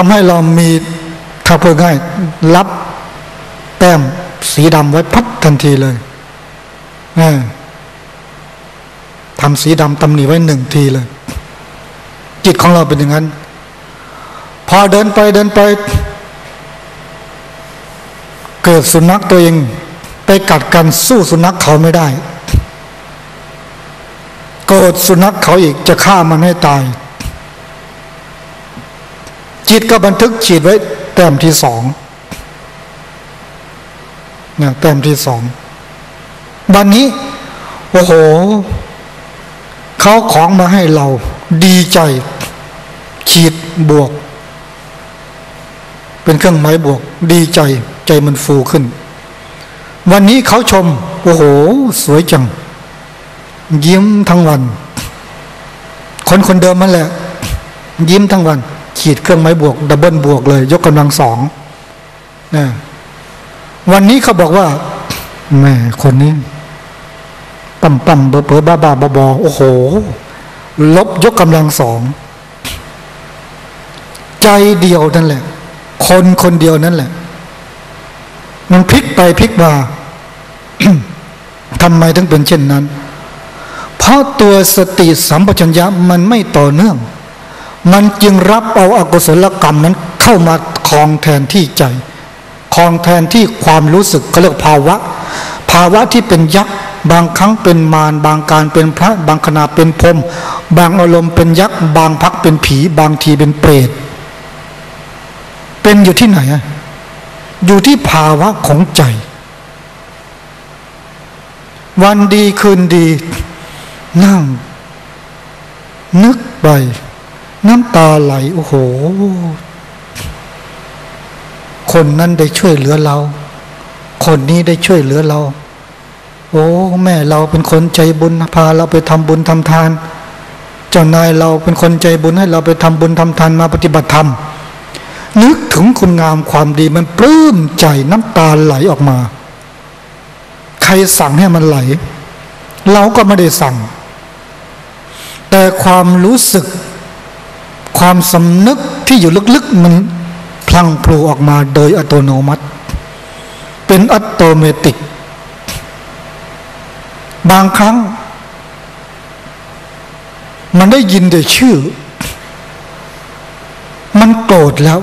ทำให้เรามีถ้าเพื่อง่ายรับแต้มสีดำไว้พับทันทีเลยทำสีดำตำหนิไว้หนึ่งทีเลย จิตของเราเป็นอย่างนั้น พอเดินไปเดินไป เกิดสุนัขตัวเองไปกัดกันสู้สุนัขเขาไม่ได้โกรธสุนัขเขาอีกจะฆ่ามันให้ตาย จิตก็บันทึกฉีดไว้แต้มที่สองเนี่ยแต้มที่สองวันนี้ โอ้โหเขาของมาให้เรา ดีใจฉีดบวก เป็นเครื่องหมายบวก ดีใจใจมันฟูขึ้น วันนี้เขาชม โอ้โห สวยจัง ยิ้มทั้งวัน คนคนเดิมมันแหละ ยิ้มทั้งวัน ขีดเครื่องไม้บวกดับเบิลบวกเลย ยกกำลังสองนะวันนี้เขาบอกว่าแม่คนนี้ปั่มปั่มเบอเบอบ้าบ้าบอบอโอ้โห ลบยกกำลังสอง ใจเดียวนั่นแหละ คนคนเดียวนั่นแหละ มันพลิกไปพลิกมาทำไมถึงเป็นเช่นนั้น เพราะตัวสติสัมปชัญญะมันไม่ต่อเนื่อง มันจึงรับเอาอากุศลกรรมนั้นเข้ามาคลองแทนที่ใจคลองแทนที่ความรู้สึกเขาเรียกภาวะ ภาวะที่เป็นยักษ์บางครั้งเป็นมารบางการเป็นพระบางขณะเป็นพรมบางอารมณ์เป็นยักษ์บางพักเป็นผี บางทีเป็นเปรตเป็นอยู่ที่ไหนอะอยู่ที่ภาวะของใจ วันดีคืนดี นั่ง นึกไป น้ำตาไหลโอ้โห คนนั้นได้ช่วยเหลือเรา คนนี้ได้ช่วยเหลือเรา โอ้แม่เราเป็นคนใจบุญพาเราไปทำบุญทำทาน เจ้านายเราเป็นคนใจบุญให้เราไปทำบุญทำทานมาปฏิบัติธรรม นึกถึงคุณงามความดีมันปลื้มใจน้ำตาไหลออกมา ใครสั่งให้มันไหล เราก็ไม่ได้สั่ง แต่ความรู้สึก ความสำนึกที่อยู่ลึกๆมันพลังพลูออกมาโดยอัตโนมัติ เป็นอัตโนเมติกบางครั้ง มันได้ยินแต่ชื่อ มันโกรธแล้ว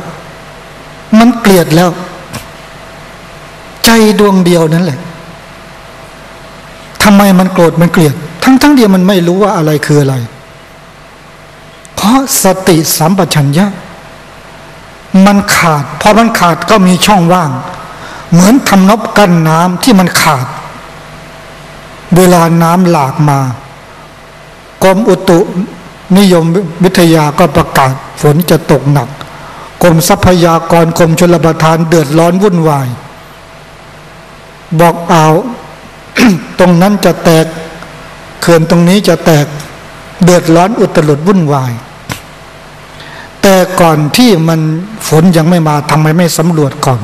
มันเกลียดแล้ว ใจดวงเดียวนั่นแหละทำไมมันโกรธมันเกลียด ทั้งทั้งเดียวมันไม่รู้ว่าอะไรคืออะไร ราะสติสัมปชัญญะ มันขาดพอมันขาดก็มีช่องว่าง เหมือนทำนบกั้นน้ำที่มันขาด เวลาน้ำหลากมากรมอุตุนิยมวิทยาก็ประกาศฝนจะตกหนักกรมทรัพยากรกรมชลประทานเดือดร้อนวุ่นวาย บอกเอาตรงนั้นจะแตกเขื่อนตรงนี้จะแตกเดือดร้อนอุตลุดวุ่นวาย แต่ก่อนที่มันฝนยังไม่มาทำไมไม่สำรวจก่อน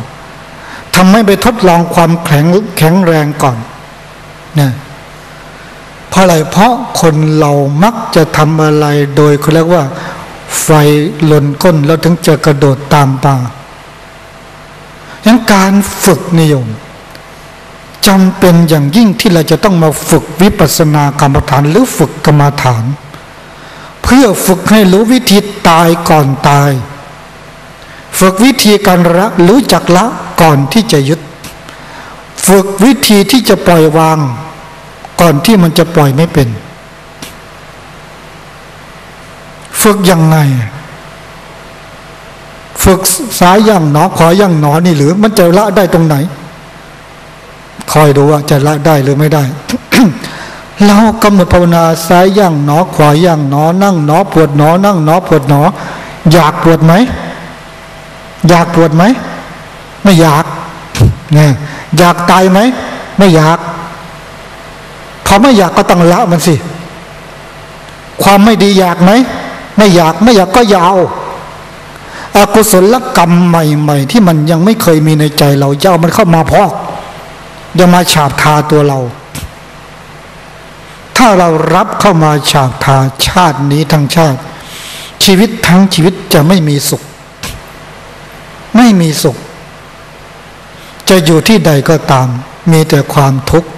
ทำไมไปทดลองความแข็งแข็งแรงก่อนเนี่ยเพราะอะไรเพราะคนเรามักจะทำอะไรโดยเขาเรียกว่า ไฟหล่นก้นแล้วถึงจะกระโดดตามป่ายังการฝึกนิยมจำเป็นอย่างยิ่งที่เราจะต้องมาฝึกวิปัสสนากรรมฐานหรือฝึกกรรมฐานเพื่อฝึกให้รู้วิธีตายก่อนตาย ฝึกวิธีการละรู้จักละก่อนที่จะยึด ฝึกวิธีที่จะปล่อยวาง ก่อนที่มันจะปล่อยไม่เป็น ฝึกยังไง ฝึกสายย่างหนอขอย่างหนอนี่หรือ มันจะละได้ตรงไหน คอยดูว่าจะละได้หรือไม่ได้ เรากำหนดภาวนาซ้ายย่างหนอขวาย่างหนอ นั่งหนอปวดหนอ นั่งหนอปวดหนอ อยากปวดไหมอยากปวดไหมไม่อยากนะอยากตายไหมไม่อยากพอไม่อยากก็ต้องละมันสิ ความไม่ดีอยากไหมไม่อยากไม่อยากก็ยาวอากุศลกรรมใหม่ ๆ ที่มันยังไม่เคยมีในใจเราเจ้ามันเข้ามาพอกยังมาฉาบทาตัวเรา ถ้าเรารับเข้ามาฉากทาชาตินี้ทั้งชาติ ชีวิตทั้งชีวิตจะไม่มีสุข ไม่มีสุข จะอยู่ที่ใดก็ตาม มีแต่ความทุกข์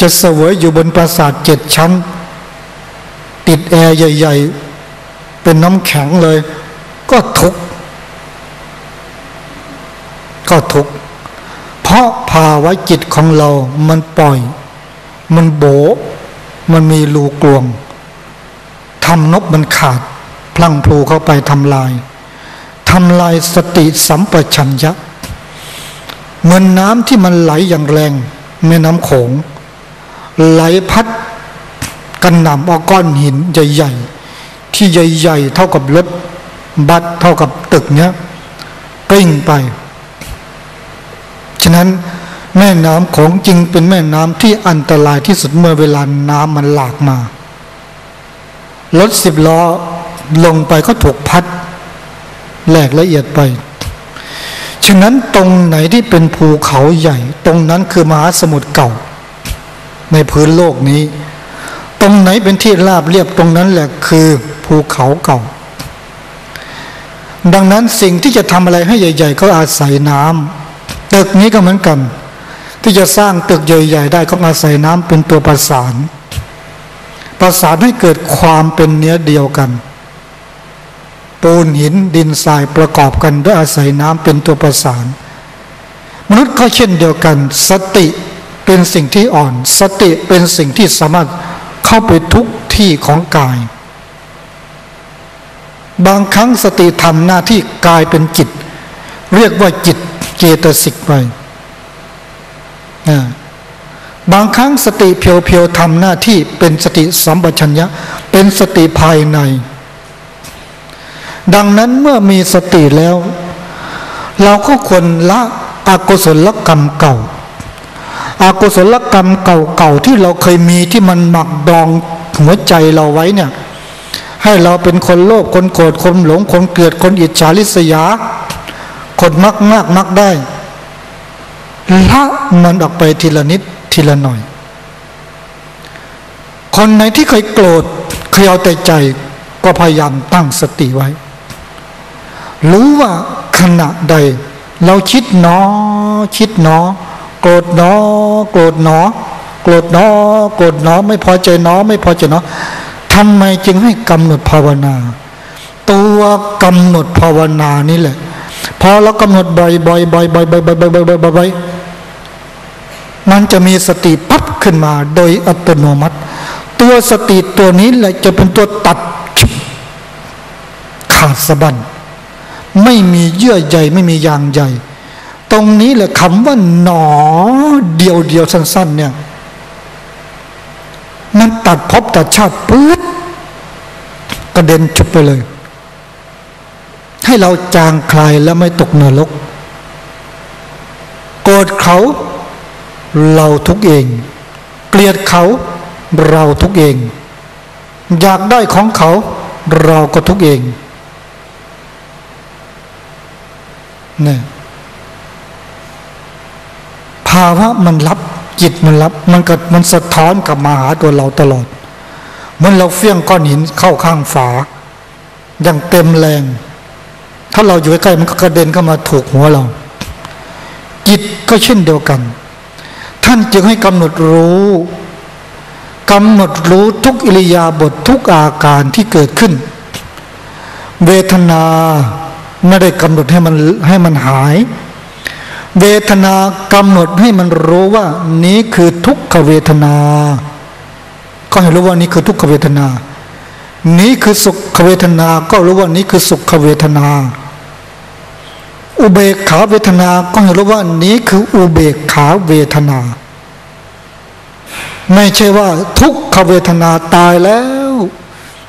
จะเสวยอยู่บนปราสาทเจ็ดชั้น ติดแอร์ใหญ่ ๆ เป็นน้ำแข็งเลย ก็ทุกข์ก็ทุกข์เพราะภาวะจิตของเรามันปล่อย มันโบ มันมีรูกลวงทำนบมันขาด พลังพลูเข้าไปทำลายทำลายสติสัมปชัญญะเหมือนน้ำที่มันไหลอย่างแรง แม่น้ำโขง ไหลพัดกันหนำเอาก้อนหินใหญ่ๆ ที่ใหญ่ๆ เท่ากับรถบัสเท่ากับตึกเนี้ยกลิ้งไป ฉะนั้น แม่น้ำของจริงเป็นแม่น้ำที่อันตรายที่สุดเมื่อเวลาน้ำมันหลากมารถสิบล้อลงไปก็ถูกพัดแหลกละเอียดไป ฉะนั้นตรงไหนที่เป็นภูเขาใหญ่ ตรงนั้นคือมหาสมุทรเก่า ในพื้นโลกนี้ ตรงไหนเป็นที่ราบเรียบตรงนั้นแหละคือภูเขาเก่า ดังนั้นสิ่งที่จะทำอะไรให้ใหญ่ ๆ ก็อาศัยน้ำตึกนี้ก็เหมือนกัน ที่จะสร้างตึกใหญ่ๆได้ก็อาศัยน้ำเป็นตัวประสาน ประสานให้เกิดความเป็นเนื้อเดียวกัน ปูนหินดินทรายประกอบกันด้วยอาศัยน้ำเป็นตัวประสาน มนุษย์ก็เช่นเดียวกัน สติเป็นสิ่งที่อ่อน สติเป็นสิ่งที่สามารถเข้าไปทุกที่ของกาย บางครั้งสติทำหน้าที่กายเป็นจิต เรียกว่าจิตเจตสิกไป บางครั้งสติเพียวๆทำหน้าที่เป็นสติสัมปชัญญะ เป็นสติภายใน ดังนั้นเมื่อมีสติแล้ว เราก็ควรละอกุศลกรรมเก่าอากุศลกรรมเก่าๆที่เราเคยมีที่มันหมักดองหัวใจเราไว้เนี่ย ให้เราเป็นคนโลภคนโกรธคนหลงคนเกลียดคนอิจฉาริษยา คนมักมากมักได้ ละมันออกไปทีละนิดทีละหน่อย คนไหนที่เคยโกรธเคยเอาแต่ใจก็พยายามตั้งสติไว้ รู้ว่าขณะใด เราคิดหนอ คิดหนอ โกรธหนอ โกรธหนอ โกรธหนอ โกรธหนอ ไม่พอใจหนอ ไม่พอใจหนอทำไมจึงให้กำหนดภาวนา ตัวกำหนดภาวนานี่แหละพอเรากำหนดบ่อยๆบ่อยๆบ่อยๆบ่อยๆบ่อยๆบ่อยๆ มันจะมีสติปั๊บขึ้นมาโดยอัตโนมัติ ตัวสติตัวนี้แหละจะเป็นตัวตัดขาดสะบั้นไม่มีเยื่อใยไม่มียางใยตรงนี้แหละคำว่าหนอเดียวเดียวสั้น ๆ เนี่ย มันตัดพบตัดชาติปื๊ดกระเด็นชุบไปเลย ให้เราจางคลายแล้วไม่ตกนรกโกรธเขา เราทุกเอง เกลียดเขาเราทุกเอง อยากได้ของเขาเราก็ทุกเองเนี่ยภาวะมันรับจิตมันรับ มันก็มันสะท้อนกลับมาหาตัวเราตลอดเมือนเราเฟี้ยงก้อนหินเข้าข้างฝา อย่างเต็มแรง ถ้าเราอยู่ใกล้มันก็กระเด็นเข้ามาถูกหัวเรา จิตก็เช่นเดียวกัน ท่านจึงให้กำหนดรู้กำหนดรู้ทุกอิริยาบถททุกอาการที่เกิดขึ้น เวทนาไม่ได้กำหนดให้มันให้มันหาย เวทนากำหนดให้มันรู้ว่านี้คือทุกขเวทนา ก็ให้รู้ว่านี้คือทุกขเวทนา นี้คือสุขเวทนา ก็รู้ว่านี้คือสุขเวทนา อุเบกขาเวทนา ก็ให้รู้ว่านี้คืออุเบกขาเวทนา ไม่ใช่ว่าทุกขเวทนาตายแล้ว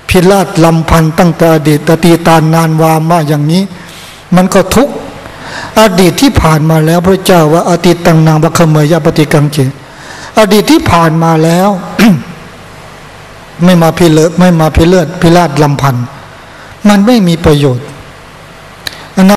พิราชลำพันตั้งแต่อดีตตีตานนานวามาอย่างนี้ มันก็ทุกอดีตที่ผ่านมาแล้วพระเจ้าว่าอดีตตังนางบัคเมยาปฏิกังเจอดีตที่ผ่านมาแล้ว ไม่มาพิเลไม่มาพิเลือดพิราชลำพันมันไม่มีประโยชน์